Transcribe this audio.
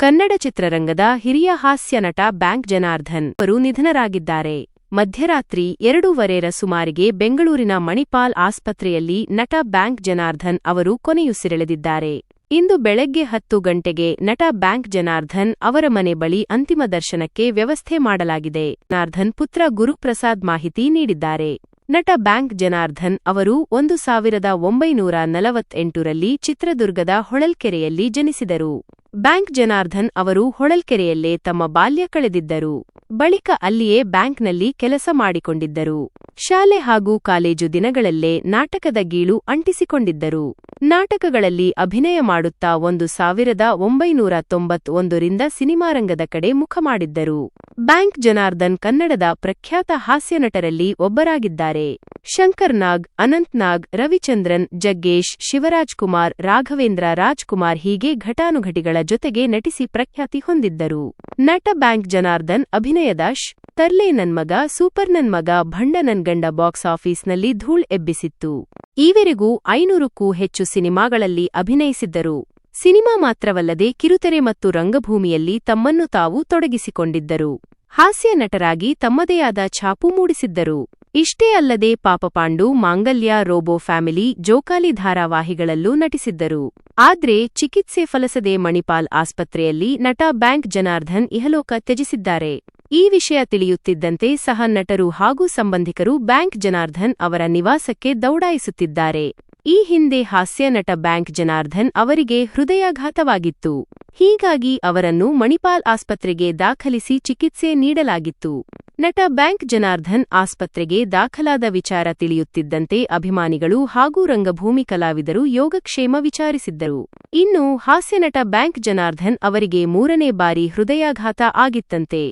ಕನ್ನಡ ಚಿತ್ರರಂಗದ ಹಿರಿಯ ಹಾಸ್ಯ ನಟ ಬ್ಯಾಂಕ್ ಜನಾರ್ಧನ್ ಅವರು ನಿಧನರಾಗಿದ್ದಾರೆ. ಮಧ್ಯರಾತ್ರಿ ಎರಡೂವರೆರ ಸುಮಾರಿಗೆ ಬೆಂಗಳೂರಿನ ಮಣಿಪಾಲ್ ಆಸ್ಪತ್ರೆಯಲ್ಲಿ ನಟ ಬ್ಯಾಂಕ್ ಜನಾರ್ಧನ್ ಅವರು ಕೊನೆಯುಸಿರೆಳೆದಿದ್ದಾರೆ. ಇಂದು ಬೆಳಗ್ಗೆ ಹತ್ತು ಗಂಟೆಗೆ ನಟ ಬ್ಯಾಂಕ್ ಜನಾರ್ಧನ್ ಅವರ ಮನೆ ಬಳಿ ಅಂತಿಮ ದರ್ಶನಕ್ಕೆ ವ್ಯವಸ್ಥೆ ಮಾಡಲಾಗಿದೆ. ಜನಾರ್ಧನ್ ಪುತ್ರ ಗುರುಪ್ರಸಾದ್ ಮಾಹಿತಿ ನೀಡಿದ್ದಾರೆ. ನಟ ಬ್ಯಾಂಕ್ ಜನಾರ್ಧನ್ ಅವರು ಒಂದು ಸಾವಿರದ ಒಂಬೈನೂರ ಚಿತ್ರದುರ್ಗದ ಹೊಳಲ್ಕೆರೆಯಲ್ಲಿ ಜನಿಸಿದರು. ಬ್ಯಾಂಕ್ ಜನಾರ್ಧನ್ ಅವರು ಹೊಳಲ್ಕೆರೆಯಲ್ಲೇ ತಮ್ಮ ಬಾಲ್ಯ ಕಳೆದಿದ್ದರು. ಬಳಿಕ ಅಲ್ಲಿಯೇ ಬ್ಯಾಂಕ್ನಲ್ಲಿ ಕೆಲಸ ಮಾಡಿಕೊಂಡಿದ್ದರು. ಶಾಲೆ ಹಾಗೂ ಕಾಲೇಜು ದಿನಗಳಲ್ಲೇ ನಾಟಕದ ಗೀಳು ಅಂಟಿಸಿಕೊಂಡಿದ್ದರು. ನಾಟಕಗಳಲ್ಲಿ ಅಭಿನಯ ಮಾಡುತ್ತಾ ಒಂದು ಸಾವಿರದ ಒಂಬೈನೂರ ತೊಂಬತ್ತೊಂದರಿಂದ ಸಿನಿಮಾರಂಗದ ಕಡೆ ಮುಖ ಮಾಡಿದ್ದರು. ಬ್ಯಾಂಕ್ ಜನಾರ್ದನ್ ಕನ್ನಡದ ಪ್ರಖ್ಯಾತ ಹಾಸ್ಯ ನಟರಲ್ಲಿ ಒಬ್ಬರಾಗಿದ್ದಾರೆ. ಶಂಕರ್ ನಾಗ್, ಅನಂತ್ ರವಿಚಂದ್ರನ್, ಜಗ್ಗೇಶ್, ಶಿವರಾಜ್ ಕುಮಾರ್, ರಾಘವೇಂದ್ರ ರಾಜ್ ಕುಮಾರ್ ಹೀಗೆ ಘಟಾನುಘಟಿಗಳ ಜೊತೆಗೆ ನಟಿಸಿ ಪ್ರಖ್ಯಾತಿ ಹೊಂದಿದ್ದರು. ನಟ ಬ್ಯಾಂಕ್ ಜನಾರ್ದನ್, ಅಭಿನಯದ ಶ್ ತರ್ಲೆ ನನ್ಮಗ ಸೂಪರ್ ನನ್ಮಗ ಭಂಡ ನನ್ಗಂಡ ಬಾಕ್ಸ್ ಆಫೀಸ್ನಲ್ಲಿ ಧೂಳ್ ಎಬ್ಬಿಸಿತ್ತು. ಈವರೆಗೂ ಐನೂರಕ್ಕೂ ಹೆಚ್ಚು ಸಿನಿಮಾಗಳಲ್ಲಿ ಅಭಿನಯಿಸಿದ್ದರು. ಸಿನಿಮಾ ಮಾತ್ರವಲ್ಲದೆ ಕಿರುತೆರೆ ಮತ್ತು ರಂಗಭೂಮಿಯಲ್ಲಿ ತಮ್ಮನ್ನು ತಾವು ತೊಡಗಿಸಿಕೊಂಡಿದ್ದರು. ಹಾಸ್ಯ ನಟರಾಗಿ ತಮ್ಮದೇ ಆದ ಛಾಪು ಮೂಡಿಸಿದ್ದರು. ಇಷ್ಟೇ ಅಲ್ಲದೆ ಪಾಪಪಾಂಡು, ಮಾಂಗಲ್ಯ, ರೋಬೋ ಫ್ಯಾಮಿಲಿ, ಜೋಕಾಲಿ ಧಾರಾವಾಹಿಗಳಲ್ಲೂ ನಟಿಸಿದ್ದರು. ಆದ್ರೆ ಚಿಕಿತ್ಸೆ ಫಲಸದೆ ಮಣಿಪಾಲ್ ಆಸ್ಪತ್ರೆಯಲ್ಲಿ ನಟ ಬ್ಯಾಂಕ್ ಜನಾರ್ಧನ್ ಇಹಲೋಕ ತ್ಯಜಿಸಿದ್ದಾರೆ. ಈ ವಿಷಯ ತಿಳಿಯುತ್ತಿದ್ದಂತೆ ಸಹ ನಟರು ಹಾಗೂ ಸಂಬಂಧಿಕರು ಬ್ಯಾಂಕ್ ಜನಾರ್ಧನ್ ಅವರ ನಿವಾಸಕ್ಕೆ ದೌಡಾಯಿಸುತ್ತಿದ್ದಾರೆ. ಈ ಹಿಂದೆ ಹಾಸ್ಯ ನಟ ಬ್ಯಾಂಕ್ ಜನಾರ್ಧನ್ ಅವರಿಗೆ ಹೃದಯಾಘಾತವಾಗಿತ್ತು. ಹೀಗಾಗಿ ಅವರನ್ನು ಮಣಿಪಾಲ್ ಆಸ್ಪತ್ರೆಗೆ ದಾಖಲಿಸಿ ಚಿಕಿತ್ಸೆ ನೀಡಲಾಗಿತ್ತು. ನಟ ಬ್ಯಾಂಕ್ ಜನಾರ್ಧನ್ ಆಸ್ಪತ್ರೆಗೆ ದಾಖಲಾದ ವಿಚಾರ ತಿಳಿಯುತ್ತಿದ್ದಂತೆ ಅಭಿಮಾನಿಗಳು ಹಾಗೂ ರಂಗಭೂಮಿ ಕಲಾವಿದರು ಯೋಗಕ್ಷೇಮ ವಿಚಾರಿಸಿದ್ದರು. ಇನ್ನು ಹಾಸ್ಯನಟ ಬ್ಯಾಂಕ್ ಜನಾರ್ಧನ್ ಅವರಿಗೆ ಮೂರನೇ ಬಾರಿ ಹೃದಯಾಘಾತ ಆಗಿತ್ತಂತೆ.